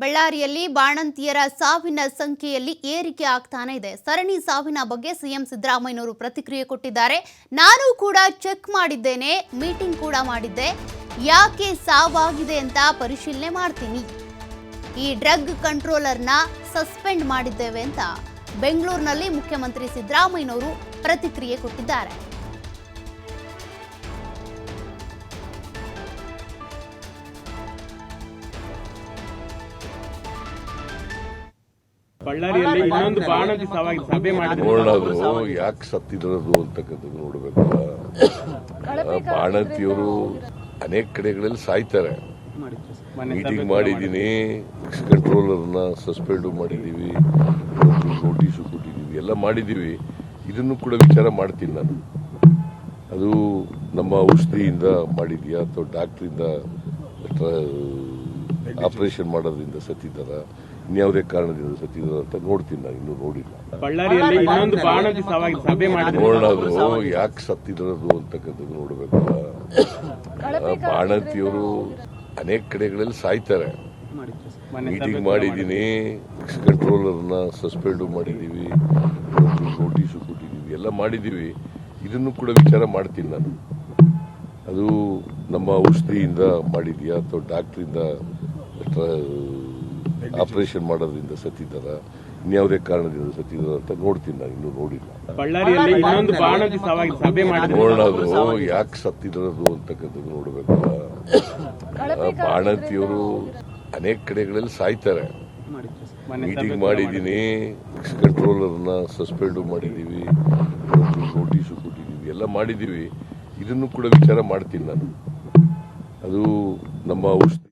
ಬಳ್ಳಾರಿಯಲ್ಲಿ ಬಾಣಂತಿಯರ ಸಾವಿನ ಸಂಖ್ಯೆಯಲ್ಲಿ ಏರಿಕೆ ಆಗ್ತಾನೆ ಇದೆ. ಸರಣಿ ಸಾವಿನ ಬಗ್ಗೆ ಸಿಎಂ ಸಿದ್ದರಾಮಯ್ಯನವರು ಪ್ರತಿಕ್ರಿಯೆ ಕೊಟ್ಟಿದ್ದಾರೆ. ನಾನು ಕೂಡ ಚೆಕ್ ಮಾಡಿದ್ದೇನೆ, ಮೀಟಿಂಗ್ ಕೂಡ ಮಾಡಿದ್ದೆ. ಯಾಕೆ ಸಾವಾಗಿದೆ ಅಂತ ಪರಿಶೀಲನೆ ಮಾಡ್ತೀನಿ. ಈ ಡ್ರಗ್ ಕಂಟ್ರೋಲರ್ನ ಸಸ್ಪೆಂಡ್ ಮಾಡಿದ್ದೇವೆ ಅಂತ ಬೆಂಗಳೂರಿನಲ್ಲಿ ಮುಖ್ಯಮಂತ್ರಿ ಸಿದ್ದರಾಮಯ್ಯನವರು ಪ್ರತಿಕ್ರಿಯೆ ಕೊಟ್ಟಿದ್ದಾರೆ. ಬಳ್ಳಾರಿಯಲ್ಲಿ ಇನ್ನೊಂದು ಬಾಣಂತಿ ಸಾವಾಗಿದೆ ಸಭೆ ಮಾಡಿದ್ರು ಅದು ಯಾಕೆ ಸತ್ತಿರೋದು ಅಂತಕ್ಕಂಥದ್ದು ನೋಡ್ಬೇಕಲ್ಲ ಬಾಣಂತಿಯವರು ಅನೇಕ ಕಡೆಗಳಲ್ಲಿ ಸಾಯ್ತಾರೆ. ಮೀಟಿಂಗ್ ಮೀಟಿಂಗ್ ಮಾಡಿದ್ದೀನಿ. ಕಂಟ್ರೋಲರ್ನ ಸಸ್ಪೆಂಡ್ ಮಾಡಿದ್ದೀವಿ ನೋಟಿಸು ಕೊಟ್ಟಿದ್ದೀವಿ ಎಲ್ಲ ಮಾಡಿದ್ದೀವಿ ಇದನ್ನು ಕೂಡ ವಿಚಾರ ಮಾಡ್ತೀನಿ ನಾನು. ಅದು ನಮ್ಮ ಔಷಧಿಯಿಂದ ಮಾಡಿದ್ಯಾ ಅಥವಾ ಡಾಕ್ಟ್ರಿಂದ ಆಪರೇಷನ್ ಮಾಡೋದ್ರಿಂದ ಸತ್ತಿದ್ದಾರ ಇನ್ಯಾವುದೇ ಕಾರಣದಿಂದ ಸತ್ತಿದ್ದಾರ ಅಂತ ನೋಡ್ತೀನಿ ನಾನು ಇನ್ನೂ ನೋಡಿಲ್ಲ. ನೋಡೋದು ಇನ್ನೊಂದು ಬಾಣಂತಿ ಸಾವಾಗಿದೆ ಸಭೆ ಮಾಡಿದ್ರು. ಯಾಕೆ ಸತ್ತಿರೋದು ಅಂತಕ್ಕಂಥದ್ದು ನೋಡಬೇಕು ಬಾಣಂತಿಯವರು ಅನೇಕ ಕಡೆಗಳಲ್ಲಿ ಸಾಯ್ತಾರೆ. ಮೀಟಿಂಗ್ ಮಾಡಿದ್ದೀನಿ ಕಂಟ್ರೋಲರ್ನ ಸಸ್ಪೆಂಡ್ ಮಾಡಿದ್ದೀವಿ ನೋಟಿಸು ಕೊಟ್ಟಿದ್ದೀವಿ ಎಲ್ಲ ಮಾಡಿದ್ದೀವಿ. ಇದನ್ನು ಕೂಡ ವಿಚಾರ ಮಾಡ್ತೀನಿ ನಾನು. ಅದು ನಮ್ಮ ಔಷಧಿಯಿಂದ ಮಾಡಿದೆಯಾ ಅಥವಾ ಡಾಕ್ಟ್ರಿಂದ ಆಪರೇಷನ್ ಮಾಡೋದ್ರಿಂದ ಸತ್ತಿದ್ದಾರ? ಇನ್ಯಾವುದೇ ಕಾರಣದಿಂದ ಸತ್ತಿದ್ದಾರ ಅಂತ ನೋಡ್ತೀನಿ ನಾನು ಇನ್ನೂ ನೋಡಿಲ್ಲ. ನೋಡೋದು ಇನ್ನೊಂದು ಬಾಣಂತಿ ಸಾವಾಗಿದೆ ಸಭೆ ಮಾಡಿದ್ರು. ಯಾಕೆ ಸತ್ತಿರೋದು ಅಂತಕ್ಕಂಥದ್ದು ನೋಡಬೇಕು. ಆ, ಬಾಣಂತಿಯವರು ಅನೇಕ ಕಡೆಗಳಲ್ಲಿ ಸಾಯ್ತಾರೆ. ಮೀಟಿಂಗ್ ಮಾಡಿದ್ದೀನಿ ಕಂಟ್ರೋಲರ್ನ ಸಸ್ಪೆಂಡ್ ಮಾಡಿದ್ದೀವಿ ನೋಟಿಸು ಕೊಟ್ಟಿದ್ದೀವಿ ಎಲ್ಲ ಮಾಡಿದ್ದೀವಿ ಇದನ್ನು ಕೂಡ ವಿಚಾರ ಮಾಡ್ತೀನಿ ನಾನು. ಅದು ನಮ್ಮ ಔಷಧಿ